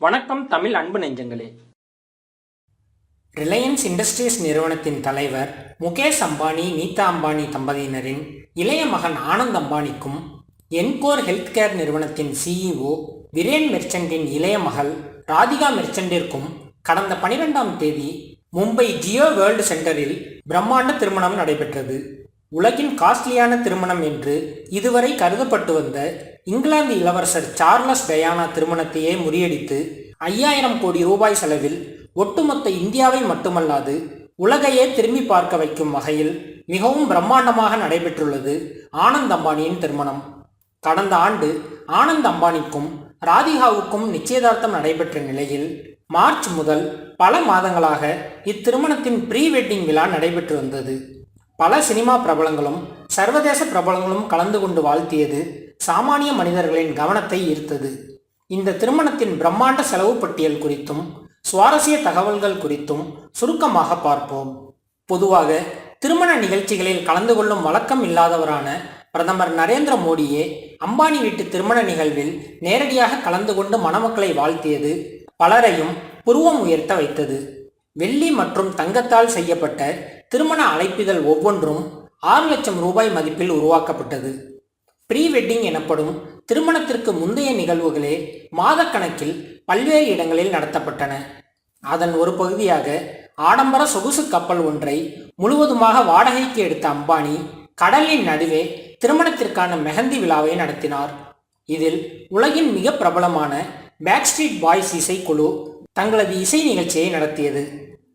வணக்கம் தமிழ் அன்பு நெஞ்சங்களே. ரிலையன்ஸ் இண்டஸ்ட்ரீஸ் நிறுவனத்தின் தலைவர் முகேஷ் அம்பானி நீதா அம்பானி தம்பதியினரின் இளைய மகன் ஆனந்த் அம்பானிக்கும் என்கோர் ஹெல்த் கேர் நிறுவனத்தின் சிஇஓ விரேன் மெர்ச்சண்டின் இளைய மகள் ராதிகா மெர்ச்சண்டிற்கும் கடந்த பனிரெண்டாம் தேதி மும்பை ஜியோ வேர்ல்டு சென்டரில் பிரம்மாண்ட திருமணம் நடைபெற்றது. உலகின் காஸ்ட்லியான திருமணம் என்று இதுவரை கருதப்பட்டு வந்த இங்கிலாந்து இளவரசர் சார்லஸ் டயானா திருமணத்தையே முறியடித்து ஐயாயிரம் கோடி ரூபாய் செலவில் ஒட்டுமொத்த இந்தியாவை மட்டுமல்லாது உலகையே திரும்பி பார்க்க வைக்கும் வகையில் மிகவும் பிரம்மாண்டமாக நடைபெற்றுள்ளது ஆனந்த் அம்பானியின் திருமணம். கடந்த ஆண்டு ஆனந்த் அம்பானிக்கும் ராதிகாவுக்கும் நிச்சயதார்த்தம் நடைபெற்ற நிலையில் மார்ச் முதல் பல மாதங்களாக இத்திருமணத்தின் ப்ரீ வெட்டிங் விழா நடைபெற்று வந்தது. பல சினிமா பிரபலங்களும் சர்வதேச பிரபலங்களும் கலந்து கொண்டு வாழ்த்தியது சாமானிய மனிதர்களின் கவனத்தை ஈர்த்தது. இந்த திருமணத்தின் பிரம்மாண்ட செலவு பட்டியல் குறித்தும் சுவாரஸ்ய தகவல்கள் குறித்தும் சுருக்கமாக பார்ப்போம். பொதுவாக திருமண நிகழ்ச்சிகளில் கலந்து கொள்ளும் வழக்கம் இல்லாதவரான பிரதமர் நரேந்திர மோடியே அம்பானி வீட்டு திருமண நிகழ்வில் நேரடியாக கலந்து கொண்டு மணமக்களை வாழ்த்தியது பலரையும் புருவம் உயர்த்த வைத்தது. வெள்ளி மற்றும் தங்கத்தால் செய்யப்பட்ட திருமண அழைப்பிதழ் ஒவ்வொன்றும் ஆறு லட்சம் ரூபாய் மதிப்பில் உருவாக்கப்பட்டது. ப்ரீ வெட்டிங் எனப்படும் திருமணத்திற்கு முந்தைய நிகழ்வுகளே மாதக்கணக்கில் பல்வேறு இடங்களில் நடத்தப்பட்டன. அதன் ஒரு பகுதியாக ஆடம்பர சொகுசு கப்பல் ஒன்றை முழுவதுமாக வாடகைக்கு எடுத்த அம்பானி கடலின் நடுவே திருமணத்திற்கான மெஹந்தி விழாவை நடத்தினார். இதில் உலகின் மிக பிரபலமான பேக்ஸ்ட்ரீட் பாய்ஸ் இசைக்குழு தங்களது இசை நிகழ்ச்சியை நடத்தியது.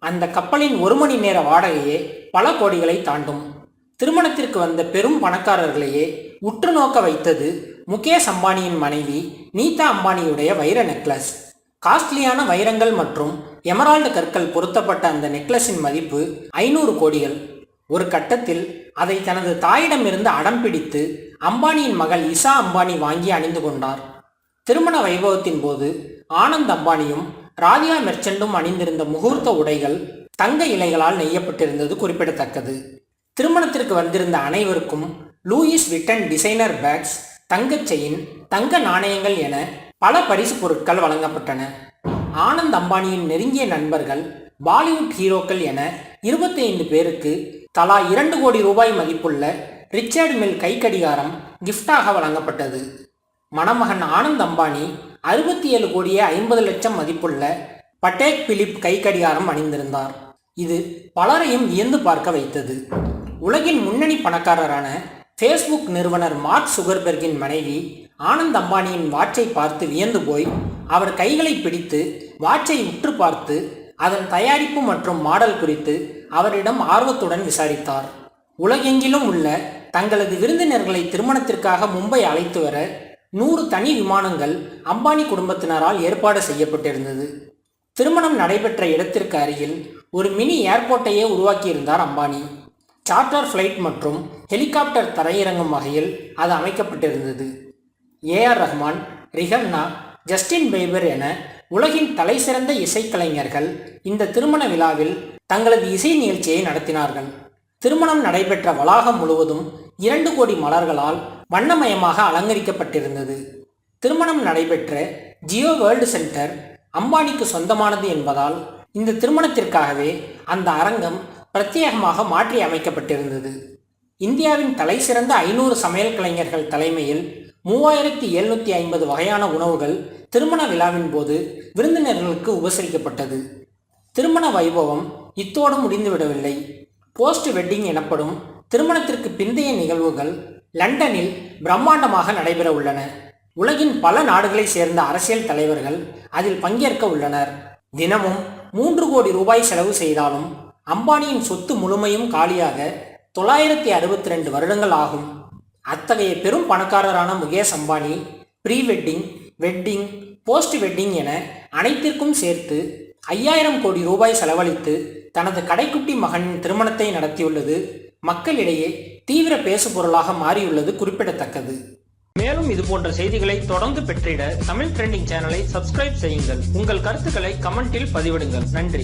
அந்த கப்பலின் ஒரு மணி நேர வாடகையே பல கோடிகளை தாண்டும். திருமணத்திற்கு வந்த பெரும் பணக்காரர்களையே உற்று நோக்க வைத்தது முகேஷ் அம்பானியின் மனைவி நீதா அம்பானியுடைய வைர நெக்லஸ். காஸ்ட்லியான வைரங்கள் மற்றும் எமரால்டு கற்கள் பொருத்தப்பட்ட அந்த நெக்லஸின் மதிப்பு ஐநூறு கோடிகள். ஒரு கட்டத்தில் அதை தனது தாயிடமிருந்து அடம் பிடித்து அம்பானியின் மகள் இசா அம்பானி வாங்கி அணிந்து கொண்டார். திருமண வைபவத்தின் போது ஆனந்த் அம்பானியும் ராதியா மெர்ச்சண்டும் அணிந்திருந்த முகூர்த்த உடைகள் தங்க இலைகளால் நெய்யப்பட்டிருந்தது குறிப்பிடத்தக்கது. திருமணத்திற்கு வந்திருந்த அனைவருக்கும் லூயிஸ் விட்டன் டிசைனர் பேக்ஸ் தங்கச் செயின் தங்க நாணயங்கள் என பல பரிசு பொருட்கள் வழங்கப்பட்டன. ஆனந்த் அம்பானியின் நெருங்கிய நண்பர்கள் பாலிவுட் ஹீரோக்கள் என இருபத்தி ஐந்து பேருக்கு தலா இரண்டு கோடி ரூபாய் மதிப்புள்ள ரிச்சர்ட் மில் கைக்கடிகாரம் கிஃப்டாக வழங்கப்பட்டது. மணமகன் ஆனந்த் அம்பானி அறுபத்தி ஏழு கோடியே ஐம்பது லட்சம் மதிப்புள்ள பட்டேக் பிலிப் கைக்கடிகாரம் அணிந்திருந்தார். இது பலரையும் வியந்து பார்க்க வைத்தது. உலகின் முன்னணி பணக்காரரான ஃபேஸ்புக் நிறுவனர் மார்க் சுகர்பெர்கின் மனைவி ஆனந்த் அம்பானியின் வாட்சை பார்த்து வியந்து போய் அவர் கைகளை பிடித்து வாட்சை உற்று பார்த்து அதன் தயாரிப்பு மற்றும் மாடல் குறித்து அவரிடம் ஆர்வத்துடன் விசாரித்தார். உலகெங்கிலும் உள்ள தங்களது விருந்தினர்களை திருமணத்திற்காக மும்பை அழைத்து வர நூறு தனி விமானங்கள் அம்பானி குடும்பத்தினரால் ஏற்பாடு செய்யப்பட்டிருந்தது. திருமணம் நடைபெற்ற இடத்திற்கு அருகில் ஒரு மினி ஏர்போர்ட்டையே உருவாக்கியிருந்தார் அம்பானி. சார்ட்டர் ஃப்ளைட் மற்றும் ஹெலிகாப்டர் தரையிறங்கும் வகையில் அது அமைக்கப்பட்டிருந்தது. AR Rahman Rihanna Justin Bieber என உலகின் தலைசிறந்த இசைக்கலைஞர்கள் இந்த திருமண விழாவில் தங்களது இசை நிகழ்ச்சியை நடத்தினார்கள். திருமணம் நடைபெற்ற வளாகம் முழுவதும் இரண்டு கோடி மலர்களால் வண்ணமயமாக அலங்கரிக்கப்பட்டிருந்தது. திருமணம் நடைபெற்ற ஜியோ வேர்ல்டு சென்டர் அம்பானிக்கு சொந்தமானது என்பதால் இந்த திருமணத்திற்காகவே அந்த அரங்கம் பிரத்யேகமாக மாற்றி அமைக்கப்பட்டிருந்தது. இந்தியாவின் தலை சிறந்த ஐநூறு சமையல் கலைஞர்கள் தலைமையில் மூவாயிரத்தி எழுநூற்றி ஐம்பது வகையான உணவுகள் திருமண விழாவின் போது விருந்தினர்களுக்கு உபசரிக்கப்பட்டது. திருமண வைபவம் இத்தோடு முடிந்துவிடவில்லை. போஸ்ட் வெட்டிங் எனப்படும் திருமணத்திற்கு பிந்தைய நிகழ்வுகள் லண்டனில் பிரம்மாண்டமாக நடைபெற உள்ளன. உலகின் பல நாடுகளைச் சேர்ந்த அரசியல் தலைவர்கள் அதில் பங்கேற்க உள்ளனர். தினமும் மூன்று கோடி ரூபாய் செலவு செய்தாலும் அம்பானியின் சொத்து முழுமையும் காலியாக தொள்ளாயிரத்தி அறுபத்தி ரெண்டு வருடங்கள் ஆகும். அத்தகைய பெரும் பணக்காரரான Mukesh Ambani pre wedding wedding post wedding என அனைத்திற்கும் சேர்த்து ஐயாயிரம் கோடி ரூபாய் செலவழித்து தனது கடைக்குட்டி மகனின் திருமணத்தை நடத்தியுள்ளது. மக்களிடையே தீவிர பேசுபொருளாக மாறியுள்ளது குறிப்பிடத்தக்கது. மேலும் இது போன்ற செய்திகளை தொடர்ந்து பெற்றிட தமிழ் ட்ரெண்டிங் சேனலை சப்ஸ்கிரைப் செய்யுங்கள். உங்கள் கருத்துக்களை கமெண்டில் பதிவிடுங்கள். நன்றி.